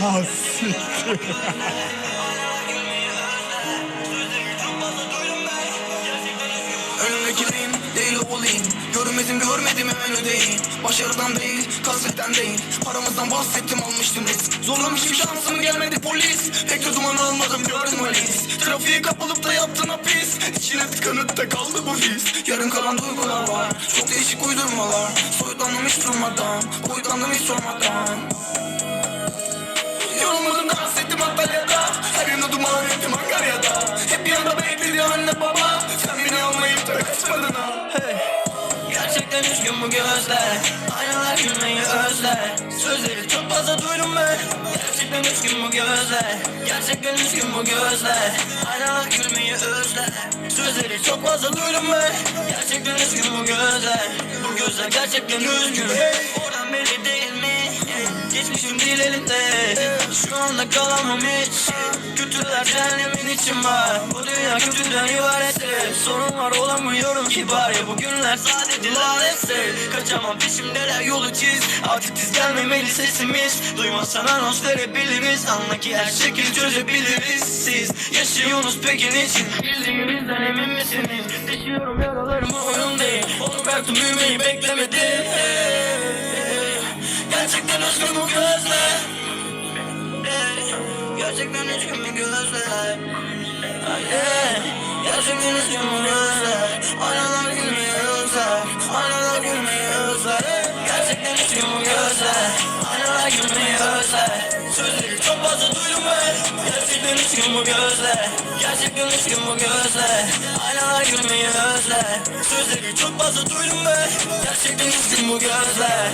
Ha Önümdeki benim değil olayım Görmedim görmedim hemen ödeyim Başarıdan değil kasvetten değil. Paramızdan bahsettim almıştım risk. Zorlamışım şansım gelmedi polis. Pek de duman almadım gördüm polis Trafiğe kapılıp da yaptın hapis İçine tıkanıp da kaldı bu his. Yarın kalan duygular var. Çok değişik uydurmalar. Soyutlandım hiç durmadan. Boyutlandım hiç sormadan. Yorulmadım dans ettim Antalya'da. Her yana duman ettim Ankarya'da Hep yanında bekledi anne baba Gerçekten üzgün bu gözler. Aynalar gülmeyi özler. Sözleri çok fazla duydum ben. Gerçekten üzgün bu gözler. Gerçekten üzgün bu gözler. Aynalar gülmeyi özler. Sözleri çok fazla duydum ben. Gerçekten üzgün bu gözler. Bu gözler gerçekten üzgün. Oradan belli değil mi? Geçmişim değil elinde. Şu anda kalamam hiç. Kötüler cehennemin için var. Bu dünya kötüden ibarettir. Sorun var olamıyorum kibar ya Bugünler sadece lanetse Kaçamam peşimdeler yolu çiz. Artık diz gelmemeli sesimiz. Duymazsan anons verebiliriz Anla ki her şekil çözebiliriz. Siz yaşıyorsunuz peki niçin? Bildiğinizden emin misiniz? Deşiyorum yaralarımı oyun değil. Onu bıraktım büyümeyi beklemedim. Gerçekten bu gözler Gerçekten üzgün bu gözler. Gerçekten üzgün bu gözler. Aynalar gülmeyi özler Aynalar gülmeyi özler Gerçekten üzgün bu gözler. Aynalar gülmeyi özler Sözleri çok fazla duydum ben Gerçekten üzgün bu gözler. Gerçekten üzgün bu gözler. Aynalar gülmeyi özler Sözleri çok fazla duydum ben Gerçekten üzgün bu gözler